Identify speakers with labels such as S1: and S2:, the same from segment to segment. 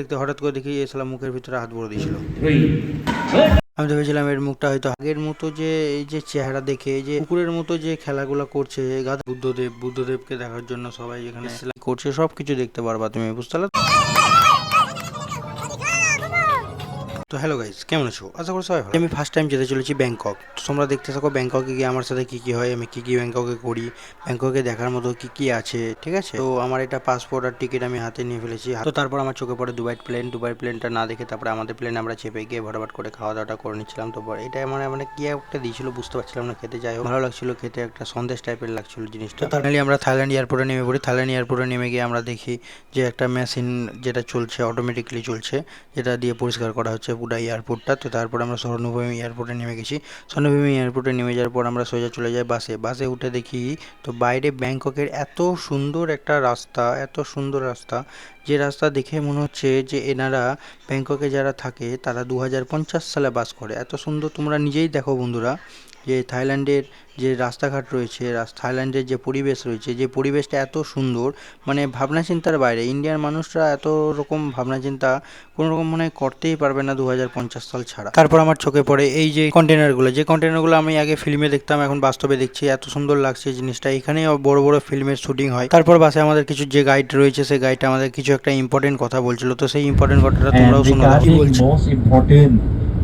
S1: দেখতে হঠাৎ করে দেখি এসলাম মুখের ভিতরে হাত ভরে দিয়েছিল। আমি তো ভেবেছিলাম এর মুখটা হয়তো আগের মতো যে এই যে চেহারা দেখে যে কুকুরের মতো যে খেলাগুলো করছে গাধা বুদ্ধদেব বুদ্ধদেবকে দেখার জন্য সবাই এখানে করছে সব কিছু দেখতে পারবা তুমি বুঝতে পারলে? তো হ্যালো গাইস কেমন আছো? আশা করি সবাই ভালো আমি ফার্স্ট টাইম যেতে চলেছি ব্যাংকক তো তোমরা দেখতে থাকো ব্যাংককে গিয়ে আমার সাথে কী কী হয় আমি কী কী ব্যাংককে করি ব্যাংককে দেখার মতো কী কী আছে ঠিক আছে? তো আমার এটা পাসপোর্ট আর টিকিট আমি হাতে নিয়ে ফেলেছি। তো তারপর আমার চোখে পড়ে দুবাই প্লেন দুবাই প্লেনটা না দেখে তারপরে আমাদের প্লেন আমরা চেপে গিয়ে ভটাভট করে খাওয়া দাওয়াটা করে নিচ্ছিলাম। তো এটা মানে মানে কি একটা দিয়েছিল বুঝতে পারছিলাম না খেতে। যাই হোক ভালো লাগছিল খেতে একটা সন্দেশ টাইপের লাগছিল জিনিসটা। ফাইনালি আমরা থাইল্যান্ড এয়ারপোর্টে নেমে পড়ি। থাইল্যান্ড এয়ারপোর্টে নেমে গিয়ে আমরা দেখি যে একটা মেশিন যেটা চলছে অটোমেটিকলি চলছে যেটা দিয়ে পরিষ্কার করা হচ্ছে। পুরো এয়ারপোর্টটা। তো তারপর আমরা স্বর্ণভূমি এয়ারপোর্টে নেমে গেছি। স্বর্ণভূমি এয়ারপোর্টে নেমে যাওয়ার পর আমরা সোজা চলে যাই বাসে। বাসে উঠে দেখি, তো বাইরে ব্যাংককের এত সুন্দর একটা রাস্তা, এত সুন্দর রাস্তা, যে রাস্তা দেখে মনে হচ্ছে যে এনারা ব্যাংককে যারা থাকে, তারা দু হাজার পঞ্চাশ সালে বাস করে। এত সুন্দর তোমরা নিজেই দেখো বন্ধুরা। যে থাইল্যান্ডের যে রাস্তাঘাট রয়েছে থাইল্যান্ডের যে পরিবেশ রয়েছে যে পরিবেশটা এত সুন্দর মানে ভাবনা চিন্তার বাইরে। ইন্ডিয়ার মানুষরা এত রকম ভাবনা চিন্তা কোনো রকম মনে হয় করতেই পারবে না দু হাজার পঞ্চাশ সাল ছাড়া। তারপর আমার চোখে পড়ে এই যে কন্টেনারগুলো যে কন্টেনারগুলো আমি আগে ফিল্মে দেখতাম এখন বাস্তবে দেখছি এত সুন্দর লাগছে জিনিসটা। এখানে বড় বড় ফিল্মের শুটিং হয়। তারপর বাসে আমাদের কিছু যে গাইড রয়েছে সেই গাইডটা আমাদের কিছু একটা ইম্পর্টেন্ট কথা বলছিল। তো সেই ইম্পর্টেন্ট কথাটা তোমরাও শোনো বলছে?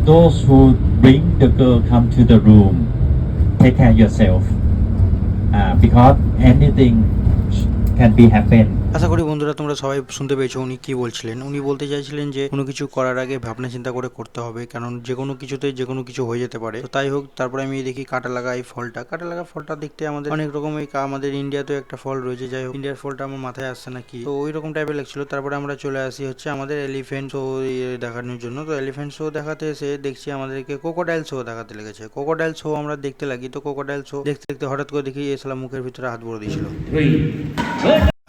S2: Those who bring the girl come to the room, take care yourself, uh, because anything can be happen.
S1: আশা করি বন্ধুরা তোমরা সবাই শুনতে পেয়েছ উনি কি বলছিলেন। উনি বলতে চাইছিলেন যে কোনো কিছু করার আগে ভাবনা চিন্তা করে করতে হবে, কারণ যে কোনো কিছুতে যে কোনো কিছু হয়ে যেতে পারে। তো তাই হোক, তারপরে আমি দেখি কাটা লাগা এই ফলটা। কাটা লাগা ফলটা দেখতে আমাদের অনেক রকম এই আমাদের ইন্ডিয়াতেও একটা ফল রয়েছে, যাই হোক। ইন্ডিয়ার ফলটা আমার মাথায় আসছে না কি। তো ওই রকম টাইপের লাগছিল। তারপরে আমরা চলে আসি হচ্ছে আমাদের এলিফেন্ট শো দেখানোর জন্য। তো এলিফেন্ট শো দেখাতে এসে দেখছি আমাদেরকে কোকোডাইল শো দেখাতে লেগেছে। কোকোডাইল শো আমরা দেখতে লাগি। তো কোকোডাইল শো দেখতে দেখতে হঠাৎ করে দেখি এসলাম মুখের ভিতরে হাত ভরে দিয়েছিল।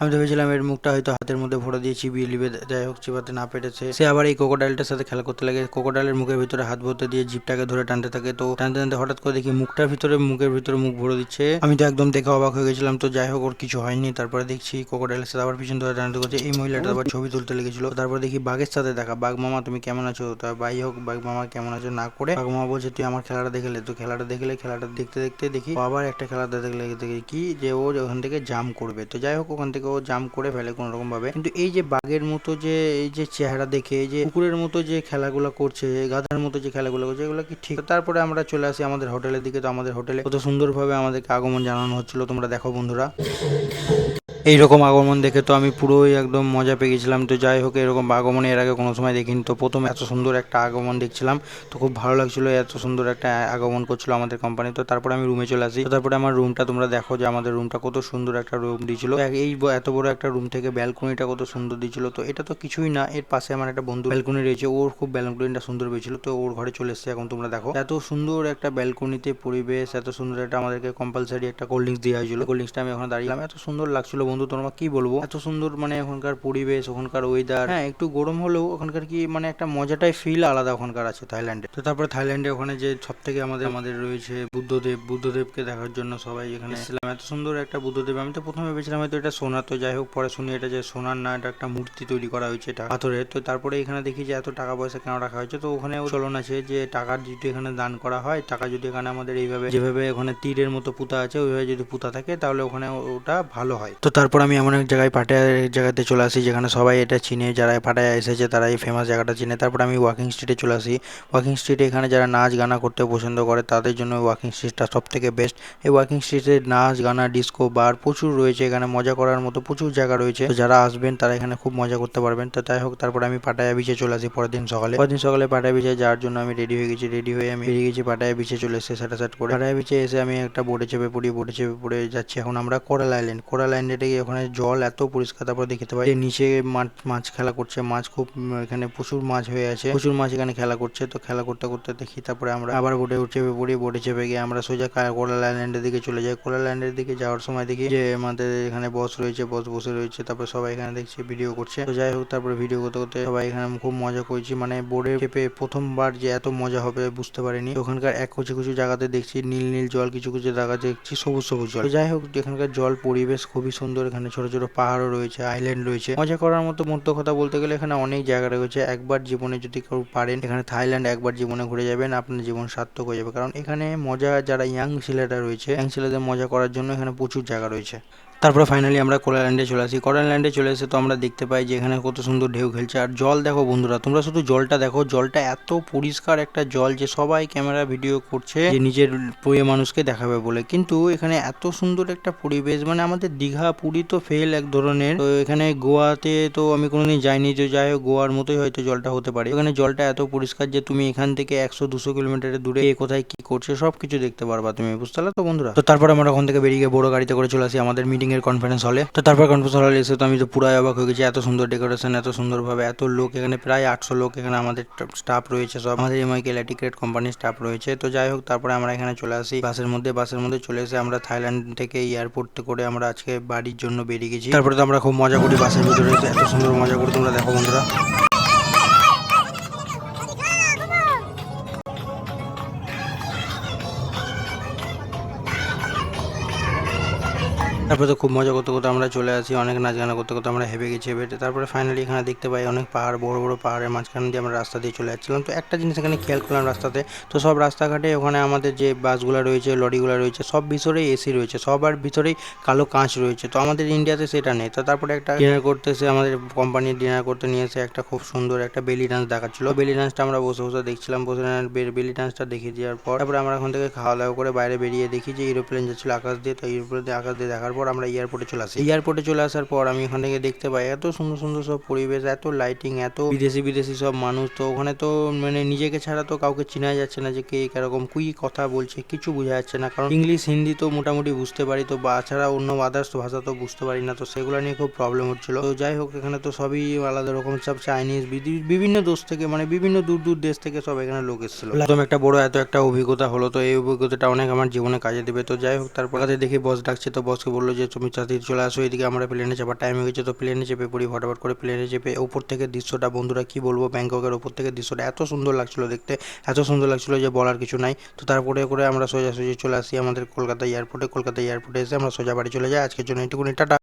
S1: আমি ভেবেছিলাম এর মুখটা হয়তো হাতের মধ্যে ভরে দিয়ে চিবিয়ে লিবে, যাই হোক, চিবাতে না পেরেছে। সে আবার এই কোকোডাইলটার সাথে খেলা করতে লাগে। কোকোডাইলের মুখের ভিতরে হাত ভরতে দিয়ে জিপটাকে ধরে টানতে থাকে। তো টানতে টানতে হঠাৎ করে দেখি মুখটার ভিতরে, মুখের ভিতরে মুখ ভরে দিচ্ছে। আমি তো একদম দেখে অবাক হয়ে গেছিলাম। তো যাই হোক, ওর কিছু হয়নি। তারপরে দেখছি কোকোডাইলের সাথে আবার পিছন ধরে টানতে করছে। এই মহিলাটা আবার ছবি তুলতে লেগেছিল। তারপর দেখি বাঘের সাথে দেখা। বাঘ মামা, তুমি কেমন আছো? তা ভাই হোক, বাঘ মামা কেমন আছো? না করে বাঘ মামা বলছে, তুই আমার খেলাটা দেখলে তো খেলাটা দেখলে খেলাটা দেখতে দেখতে দেখি আবার একটা খেলা দেখলে দেখি কি যে ও ওখান থেকে জাম করবে? তো যাই হোক, ওখান থেকে ও জাম করে ফেলে কোনো রকম ভাবে কিন্তু এই যে বাঘের মতো যে, এই যে চেহারা দেখে, এই যে কুকুরের মতো যে খেলাগুলো করছে গাধার মতো যে খেলাগুলো করছে, এগুলো কি ঠিক? তারপরে আমরা চলে আসি আমাদের হোটেলের দিকে। তো আমাদের হোটেলে কত সুন্দরভাবে আমাদেরকে আগমন জানানো হচ্ছিল। তোমরা দেখো বন্ধুরা। এইরকম আগমন দেখে তো আমি পুরোই একদম মজা পেয়ে গেছিলাম। তো যাই হোক, এরকম আগমন এর আগে কোনো সময় দেখিনি। তো প্রথম এত সুন্দর একটা আগমন দেখছিলাম। তো খুব ভালো লাগছিল এত সুন্দর একটা আগমন করছিল আমাদের কোম্পানি তো তারপরে আমি রুমে চলে আসি। তারপরে আমার রুমটা তোমরা দেখো যে আমাদের রুমটা কত সুন্দর একটা রুম দিয়েছিল এই এত বড় একটা রুম থেকে ব্যালকনিটা কত সুন্দর দিয়েছিল তো এটা তো কিছুই না। এর পাশে আমার একটা বন্ধু ব্যালকনি রয়েছে। ওর খুব ব্যালকনিটা সুন্দর পেয়েছিল তো ওর ঘরে চলে এসেছে এখন তোমরা দেখো। এত সুন্দর একটা ব্যালকনিতে পরিবেশ, এত সুন্দর একটা আমাদেরকে কম্পালসারি একটা কোল্ড ড্রিঙ্কস দেওয়া হয়েছিল। কোল্ড ড্রিঙ্কসটা আমি ওখানে দাঁড়িয়েছিলাম এত সুন্দর লাগছিল বন্ধু তোমরা কি বলব? এত সুন্দর মানে ওখানকার পরিবেশ ওখানকার ওয়েদার হ্যাঁ একটু গরম হলেও ওখানকার কি মানে একটা মজাটাই ফিল আলাদা ওখানকার আছে থাইল্যান্ডে তো তারপরে থাইল্যান্ডে ওখানে যে সব থেকে আমাদের আমাদের রয়েছে বুদ্ধদেব বুদ্ধদেবকে দেখার জন্য সবাই এখানে এসেছিলাম। এত সুন্দর একটা বুদ্ধদেব আমি তো প্রথমে ভেবেছিলাম হয়তো এটা সোনা তো যাই হোক পরে শুনি এটা যে সোনার না এটা একটা মূর্তি তৈরি করা হয়েছে এটা পাথরের। তো তারপরে এখানে দেখি যে এত টাকা পয়সা কেন রাখা হয়েছে তো ওখানে চলন আছে যে টাকার যদি এখানে দান করা হয় টাকা যদি এখানে আমাদের এইভাবে যেভাবে ওখানে তীরের মতো পুঁতা আছে ওইভাবে যদি পুঁতা থাকে তাহলে ওখানে ওটা ভালো হয়। তো তারপর আমি এমন এক জায়গায় পাটায় জায়গাতে চলে আসি, যেখানে সবাই এটা চিনে, যারা পাটায় এসেছে তারা এই ফেমাস জায়গাটা চিনে। তারপর আমি ওয়াকিং স্ট্রিটে চলে আসি। ওয়াকিং স্ট্রিটে এখানে যারা নাচ গানা করতে পছন্দ করে, তাদের জন্য ওয়াকিং স্ট্রিটটা সব থেকে বেস্ট এই ওয়াকিং স্ট্রিটে নাচ, গানা ডিস্কো বার প্রচুর রয়েছে এখানে, মজা করার মতো প্রচুর জায়গা রয়েছে। যারা আসবেন, তারা এখানে খুব মজা করতে পারবেন। তো তাই হোক, তারপর আমি পাটায়া বিচে চলে আসি পরের দিন সকালে। পরের দিন সকালে পাটায়া বিচে যাওয়ার জন্য আমি রেডি হয়ে গেছি। রেডি হয়ে আমি বেরিয়ে গেছি পাটায়া বিচে চলে এসে সেটা সেট করে। পাটায়া বিচে এসে আমি একটা বোটে চেপে পড়ি বোটে চেপে পড়ে যাচ্ছি। এখন আমরা কোরাল আইল্যান্ড কোরাল আইল্যান্ডে গিয়ে ওখানে জল এত পরিষ্কার, তারপর দেখতে পাই নিচে মাছ মাছ খেলা করছে, মাছ খুব এখানে প্রচুর মাছ হয়ে আছে। প্রচুর মাছ এখানে খেলা করছে, তো খেলা করতে করতে দেখি, তারপরে আমরা আবার বোটে চেপে পড়ি, বোটে চেপে গিয়ে আমরা সোজা কা- কোরাল আইল্যান্ডের দিকে চলে যাই। কোরাল আইল্যান্ডের দিকে যাওয়ার সময় দেখি যে আমাদের এখানে বস রয়েছে, বস বসে রয়েছে, তারপর সবাই এখানে দেখছি, ভিডিও করছে। তো যাই হোক, তারপরে ভিডিও করতে করতে সবাই এখানে খুব মজা করেছি মানে বোর্ডে চেপে প্রথমবার যে এত মজা হবে বুঝতে পারিনি। ওখানকার এক কিছু কিছু জায়গাতে দেখছি নীল নীল জল, কিছু কিছু জায়গা দেখছি সবুজ সবুজ জল। যাই হোক এখানকার জল পরিবেশ খুবই সুন্দর সুন্দর, এখানে ছোট ছোট পাহাড়ও রয়েছে আইল্যান্ড রয়েছে। মজা করার মতো মধ্য কথা বলতে গেলে এখানে অনেক জায়গা রয়েছে। একবার জীবনে যদি কেউ পারেন, এখানে থাইল্যান্ড একবার জীবনে ঘুরে যাবেন, আপনার জীবন সার্থক হয়ে যাবে। কারণ এখানে মজা, যারা ইয়াং ছেলেরা রয়েছে ইয়াং ছেলেদের মজা করার জন্য এখানে প্রচুর জায়গা রয়েছে। তারপরে ফাইনালি আমরা কোলাল্যান্ডে চলে আসি। কোলাল্যান্ডে চলে এসে তো আমরা দেখতে পাই যে এখানে কত সুন্দর ঢেউ খেলছে। আর জল দেখো বন্ধুরা, তোমরা শুধু জলটা দেখো, জলটা এত পরিষ্কার একটা জল যে সবাই ক্যামেরা ভিডিও করছে, যে নিজের প্রিয় মানুষকে দেখাবে বলে। কিন্তু এখানে এত সুন্দর একটা পরিবেশ মানে আমাদের দীঘা পুরী তো ফেল এক ধরনের। তো এখানে গোয়াতে তো আমি কোনোদিন যাইনি, যে যাই হোক, গোয়ার মতোই হয়তো জলটা হতে পারে। এখানে জলটা এত পরিষ্কার যে তুমি এখান থেকে একশো, দুশো কিলোমিটারের দূরে কোথায় কি করছে সব কিছু দেখতে পারবা তুমি, বুঝতে পারলে তো বন্ধুরা? তো তারপর আমরা ওখান থেকে বেরিয়ে গিয়ে বড় গাড়িতে করে চলে আসি আমাদের মিটিং এর কনফারেন্স হলে তো তারপর কনফারেন্স হলে এসে তো আমি তো পুরাই অবাক হয়ে গেছি, এত সুন্দর ডেকোরেশন এত সুন্দরভাবে এত লোক, এখানে প্রায় আটশো লোক এখানে আমাদের স্টাফ রয়েছে, সব আমাদের এমআইকে ল্যাটিক্রেট কোম্পানির স্টাফ রয়েছে। তো যাই হোক, তারপরে আমরা এখানে চলে আসি, বাসের মধ্যে বাসের মধ্যে চলে এসে আমরা থাইল্যান্ড থেকে এয়ারপোর্ট করে আমরা আজকে বাড়ির জন্য বেরিয়ে গেছি। তারপরে তো আমরা খুব মজা করি বাসের ভিতরে, এত সুন্দর মজা করি, তোমরা দেখো বন্ধুরা। তারপরে তো খুব মজা করতে করতে আমরা চলে আসি, অনেক নাচ গানা করতে করতে আমরা হেবে গেছি হেবে তারপরে ফাইনালি এখানে দেখতে পাই অনেক পাহাড়, বড় বড় পাহাড়ের মাঝখান দিয়ে আমরা রাস্তা দিয়ে চলে যাচ্ছিলাম। তো একটা জিনিস এখানে খেয়াল করলাম রাস্তাতে, তো সব রাস্তাঘাটে ওখানে আমাদের যে বাসগুলো রয়েছে, লরিগুলো রয়েছে, সব ভিতরেই এসি রয়েছে, সবার ভিতরেই কালো কাঁচ রয়েছে। তো আমাদের ইন্ডিয়াতে সেটা নেই। তো তারপরে একটা ডিনার করতে এসে আমাদের কোম্পানির ডিনার করতে নিয়ে এসে একটা খুব সুন্দর একটা বেলি ডান্স দেখাচ্ছিল। বেলি ডান্সটা আমরা বসে বসে দেখছিলাম, বসে বেলি ডান্সটা দেখে দেওয়ার পর, তারপরে আমরা ওখান থেকে খাওয়া দাওয়া করে বাইরে বেরিয়ে দেখি যে এরোপ্লেন যাচ্ছিল আকাশ দিয়ে, তো এরোপ্লেন আকাশ দিয়ে দেখার পর আমরা এয়ারপোর্টে চলে আসি। এয়ারপোর্টে চলে আসার পর আমি ওখান থেকে দেখতে পাই, এত সুন্দর সুন্দর সব পরিবেশ, এত লাইটিং এত বিদেশি বিদেশি সব মানুষ। তো ওখানে তো মানে নিজেকে ছাড়া তো কাউকে চেনা যাচ্ছে না যে কে কীরকম কুই কথা বলছে, কিছু বোঝা যাচ্ছে না। কারণ ইংলিশ হিন্দি তো মোটামুটি বুঝতে পারি, তো বা ছাড়া অন্য আদার্স ভাষা তো বুঝতে পারি না, তো সেগুলো নিয়ে খুব প্রবলেম হচ্ছিল। তো যাই হোক, এখানে তো সবই আলাদা রকম, সব চাইনিজ বিভিন্ন দেশ থেকে মানে বিভিন্ন দূর দূর দেশ থেকে সব এখানে লোক এসেছিল। একদম একটা বড় এত একটা অভিজ্ঞতা হলো, তো এই অভিজ্ঞতাটা অনেক আমার জীবনে কাজে দেবে। তো যাই হোক, তারপর দেখি বস ডাকছে, তো বসকে বলল যে, তুমি তাড়াতাড়ি চলে আসো, এদিকে আমরা প্লেনে চাপার টাইম হয়ে গেছে, তো প্লেনে চেপে পড়ি, ফটাফট করে প্লেনে চেপে ওপর থেকে দৃশ্যটা, বন্ধুরা, কি বলব? ব্যাংককের ওপর থেকে দৃশ্যটা এত সুন্দর লাগছিল দেখতে, এত সুন্দর লাগছিল যে, বলার কিছু নাই। তো তারপরে করে আমরা সোজাসুজি চলে আসি আমাদের কলকাতা এয়ারপোর্টে কলকাতা এয়ারপোর্টে এসে আমরা সোজা বাড়ি চলে যাই। আজকের জন্য এটুকুনি, টাটা।